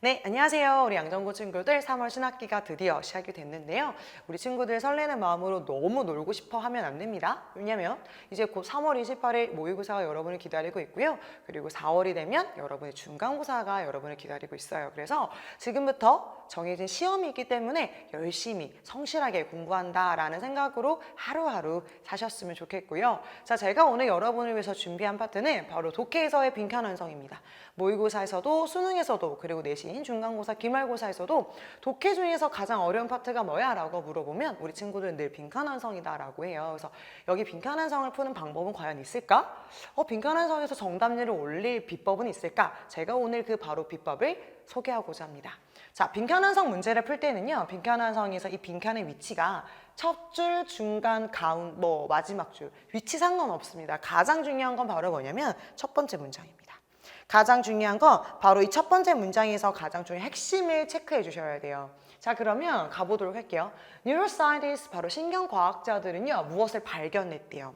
네, 안녕하세요. 우리 양정고 친구들 3월 신학기가 드디어 시작이 됐는데요. 우리 친구들 설레는 마음으로 너무 놀고 싶어 하면 안 됩니다. 왜냐면 이제 곧 3월 28일 모의고사가 여러분을 기다리고 있고요. 그리고 4월이 되면 여러분의 중간고사가 여러분을 기다리고 있어요. 그래서 지금부터 정해진 시험이 있기 때문에 열심히 성실하게 공부한다라는 생각으로 하루하루 사셨으면 좋겠고요. 자, 제가 오늘 여러분을 위해서 준비한 파트는 바로 독해에서의 빈칸 완성입니다. 모의고사에서도 수능에서도 그리고 내신 중간고사 기말고사에서도 독해 중에서 가장 어려운 파트가 뭐야? 라고 물어보면 우리 친구들은 늘 빈칸 완성이다 라고 해요. 그래서 여기 빈칸 완성을 푸는 방법은 과연 있을까? 어, 빈칸 완성에서 정답률을 올릴 비법은 있을까? 제가 오늘 그 바로 비법을 소개하고자 합니다. 자, 빈칸 완성 문제를 풀 때는요. 빈칸 완성에서 이 빈칸의 위치가 첫 줄, 중간, 가운, 뭐 마지막 줄 위치 상관없습니다. 가장 중요한 건 바로 뭐냐면 첫 번째 문장입니다. 가장 중요한 건 바로 이 첫 번째 문장에서 가장 중요한 핵심을 체크해 주셔야 돼요. 자, 그러면 가보도록 할게요. Neuroscientists, 바로 신경과학자들은요, 무엇을 발견했대요?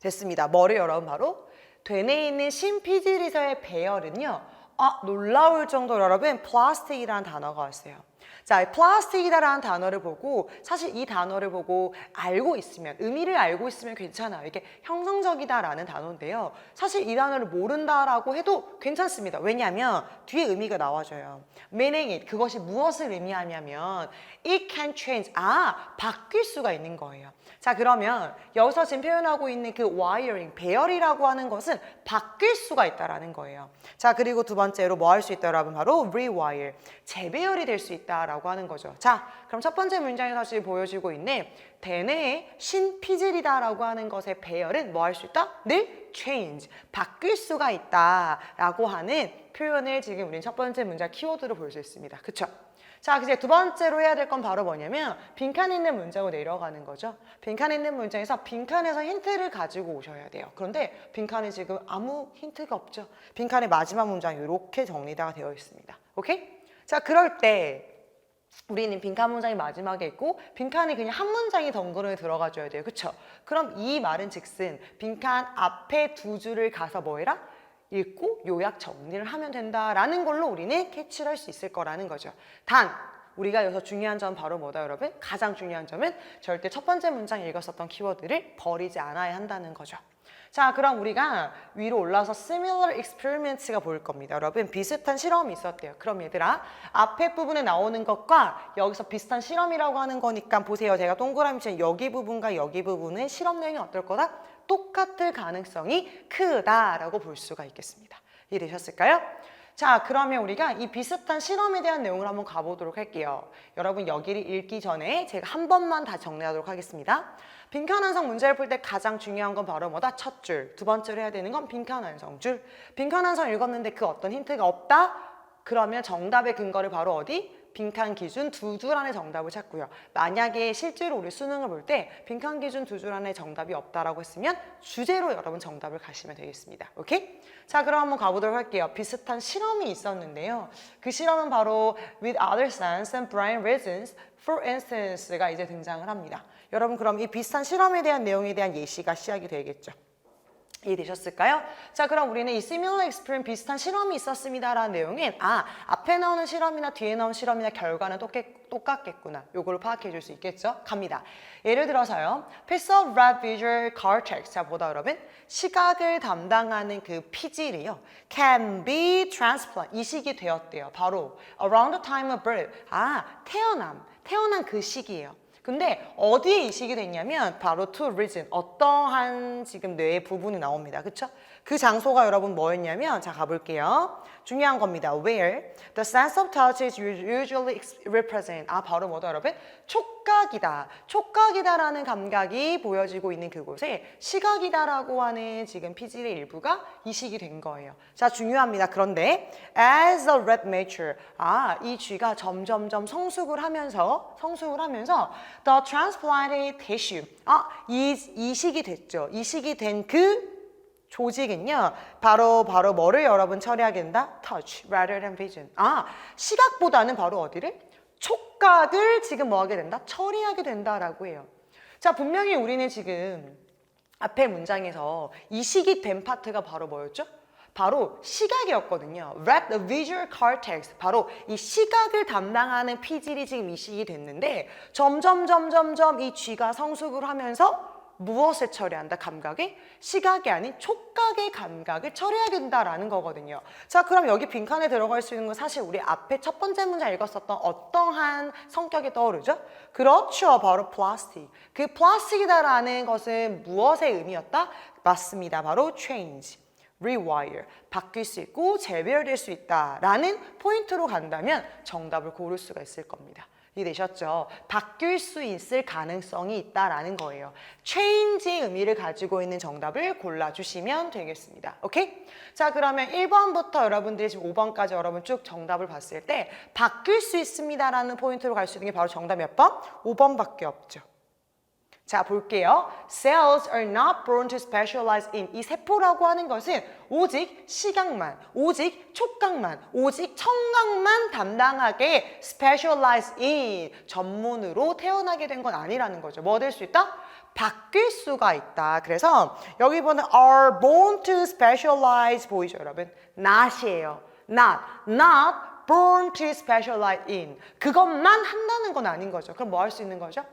됐습니다. 뭐를 여러분 바로? 되뇌에 있는 심피질에서의 배열은요, 아, 놀라울 정도로 여러분, 플라스틱이라는 단어가 왔어요. 자, 이 플라스틱이다라는 단어를 보고 사실 이 단어를 보고 알고 있으면 의미를 알고 있으면 괜찮아요. 이게 형성적이다라는 단어인데요. 사실 이 단어를 모른다라고 해도 괜찮습니다. 왜냐하면 뒤에 의미가 나와줘요. meaning it 그것이 무엇을 의미하냐면 it can change 아 바뀔 수가 있는 거예요. 자 그러면 여기서 지금 표현하고 있는 그 wiring 배열이라고 하는 것은 바뀔 수가 있다라는 거예요. 자 그리고 두 번째로 뭐 할 수 있다 여러분 바로 rewire 재배열이 될 수 있다라고 하는 거죠. 자 그럼 첫 번째 문장에서 지금 보여지고 있는 대뇌의 신피질이다 라고 하는 것의 배열은 뭐 할 수 있다? 늘 change 바뀔 수가 있다 라고 하는 표현을 지금 우리는 첫 번째 문장 키워드로 볼 수 있습니다. 그쵸? 자, 이제 두 번째로 해야 될 건 바로 뭐냐면 빈칸 있는 문장으로 내려가는 거죠. 빈칸 있는 문장에서 빈칸에서 힌트를 가지고 오셔야 돼요. 그런데 빈칸에 지금 아무 힌트가 없죠. 빈칸의 마지막 문장 이렇게 정리가 되어 있습니다. 오케이? 자, 그럴 때 우리는 빈칸 문장이 마지막에 있고 빈칸이 그냥 한 문장이 덩그러니 들어가 줘야 돼요. 그쵸? 그럼 이 말은 즉슨 빈칸 앞에 두 줄을 가서 뭐 해라? 읽고 요약 정리를 하면 된다라는 걸로 우리는 캐치를 할 수 있을 거라는 거죠. 단 우리가 여기서 중요한 점 바로 뭐다 여러분? 가장 중요한 점은 절대 첫 번째 문장 읽었었던 키워드를 버리지 않아야 한다는 거죠. 자, 그럼 우리가 위로 올라서 similar experiments가 보일 겁니다. 여러분, 비슷한 실험이 있었대요. 그럼 얘들아, 앞에 부분에 나오는 것과 여기서 비슷한 실험이라고 하는 거니까 보세요. 제가 동그라미 친 여기 부분과 여기 부분은 실험 내용이 어떨 거다? 똑같을 가능성이 크다라고 볼 수가 있겠습니다. 이해되셨을까요? 자, 그러면 우리가 이 비슷한 실험에 대한 내용을 한번 가보도록 할게요. 여러분 여기를 읽기 전에 제가 한 번만 다 정리하도록 하겠습니다. 빈칸 완성 문제를 풀 때 가장 중요한 건 바로 뭐다? 첫 줄. 두 번째로 해야 되는 건 빈칸 완성 줄. 빈칸 완성 읽었는데 그 어떤 힌트가 없다? 그러면 정답의 근거를 바로 어디? 빈칸 기준 두 줄 안에 정답을 찾고요. 만약에 실제로 우리 수능을 볼 때 빈칸 기준 두 줄 안에 정답이 없다라고 했으면 주제로 여러분 정답을 가시면 되겠습니다. 오케이? 자, 그럼 한번 가보도록 할게요. 비슷한 실험이 있었는데요. 그 실험은 바로 with other sense and brain reasons, for instance가 이제 등장을 합니다. 여러분 그럼 이 비슷한 실험에 대한 내용에 대한 예시가 시작이 되겠죠. 이해되셨을까요? 자, 그럼 우리는 이 similar experiment 비슷한 실험이 있었습니다 라는 내용은 아, 앞에 나오는 실험이나 뒤에 나오는 실험이나 결과는 똑같, 똑같겠구나. 요거를 파악해 줄 수 있겠죠? 갑니다. 예를 들어서요. piece of red visual cortex. 자, 보다 여러분. 시각을 담당하는 그 피질이요. can be transplant. 이식이 되었대요. 바로 around the time of birth. 아, 태어남. 태어난 그 시기예요. 근데 어디에 이식이 됐냐면 바로 to region 어떠한 지금 뇌의 부분이 나옵니다. 그쵸? 그 장소가 여러분 뭐였냐면 자 가볼게요. 중요한 겁니다. Where the sense of touch is usually represent 아 바로 뭐다 여러분? 촉각이다. 촉각이다라는 감각이 보여지고 있는 그곳에 시각이다라고 하는 지금 피질의 일부가 이식이 된 거예요. 자 중요합니다. 그런데 as a red mature 아 이 쥐가 점점점 성숙을 하면서 성숙을 하면서 the transplanted tissue 아 이 이식이 됐죠. 이식이 된그 조직은요, 바로, 바로 뭐를 여러분 처리하게 된다? touch, rather than vision. 아, 시각보다는 바로 어디를? 촉각을 지금 뭐 하게 된다? 처리하게 된다라고 해요. 자, 분명히 우리는 지금 앞에 문장에서 이식이 된 파트가 바로 뭐였죠? 바로 시각이었거든요. Red the visual cortex. 바로 이 시각을 담당하는 피질이 지금 이식이 됐는데 점점 점점점 이 쥐가 성숙을 하면서 무엇을 처리한다? 감각의 시각이 아닌 촉각의 감각을 처리하게 된다라는 거거든요. 자, 그럼 여기 빈칸에 들어갈 수 있는 건 사실 우리 앞에 첫 번째 문제 읽었었던 어떠한 성격이 떠오르죠? 그렇죠. 바로 플라스틱. 그 플라스틱이다라는 것은 무엇의 의미였다? 맞습니다. 바로 change. rewire, 바뀔 수 있고 재배열될 수 있다라는 포인트로 간다면 정답을 고를 수가 있을 겁니다. 이해되셨죠? 바뀔 수 있을 가능성이 있다라는 거예요. change의 의미를 가지고 있는 정답을 골라주시면 되겠습니다. 오케이? 자, 그러면 1번부터 여러분들이 지금 5번까지 여러분 쭉 정답을 봤을 때 바뀔 수 있습니다라는 포인트로 갈 수 있는 게 바로 정답 몇 번? 5번밖에 없죠. 자, 볼게요. Cells are not born to specialize in. 이 세포라고 하는 것은 오직 시각만, 오직 촉각만, 오직 청각만 담당하게 specialize in. 전문으로 태어나게 된 건 아니라는 거죠. 뭐 될 수 있다? 바뀔 수가 있다. 그래서 여기 보는 are born to specialize 보이죠, 여러분? not이에요. not, not born to specialize in. 그것만 한다는 건 아닌 거죠. 그럼 뭐 할 수 있는 거죠?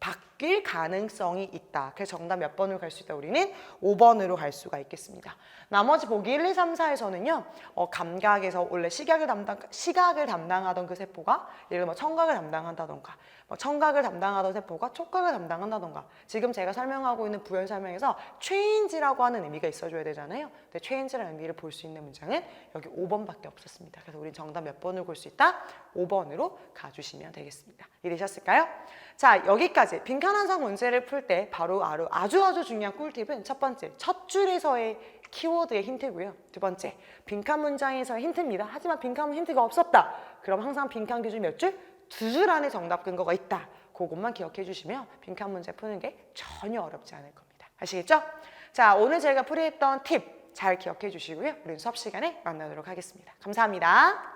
바뀔 가능성이 있다. 그래서 정답 몇 번으로 갈 수 있다? 우리는 5번으로 갈 수가 있겠습니다. 나머지 보기 1, 2, 3, 4에서는요. 어, 감각에서 원래 시각을 담당 시각을 담당하던 그 세포가 예를 들어 뭐 청각을 담당한다던가 뭐 청각을 담당하던 세포가 촉각을 담당한다던가 지금 제가 설명하고 있는 부연 설명에서 change라고 하는 의미가 있어줘야 되잖아요. 근데 change라는 의미를 볼 수 있는 문장은 여기 5번밖에 없었습니다. 그래서 우리 정답 몇 번을 볼 수 있다? 5번으로 가주시면 되겠습니다. 이해되셨을까요? 자 여기까지 빈칸 한성 문제를 풀 때 바로 아주 아주 중요한 꿀팁은 첫 번째 첫 줄에서의 키워드의 힌트고요. 두 번째 빈칸 문장에서의 힌트입니다. 하지만 빈칸은 힌트가 없었다. 그럼 항상 빈칸 기준 몇 줄? 두 줄 안에 정답 근거가 있다. 그것만 기억해 주시면 빈칸 문제 푸는 게 전혀 어렵지 않을 겁니다. 아시겠죠? 자 오늘 제가 풀이했던 팁 잘 기억해 주시고요. 우리는 수업 시간에 만나도록 하겠습니다. 감사합니다.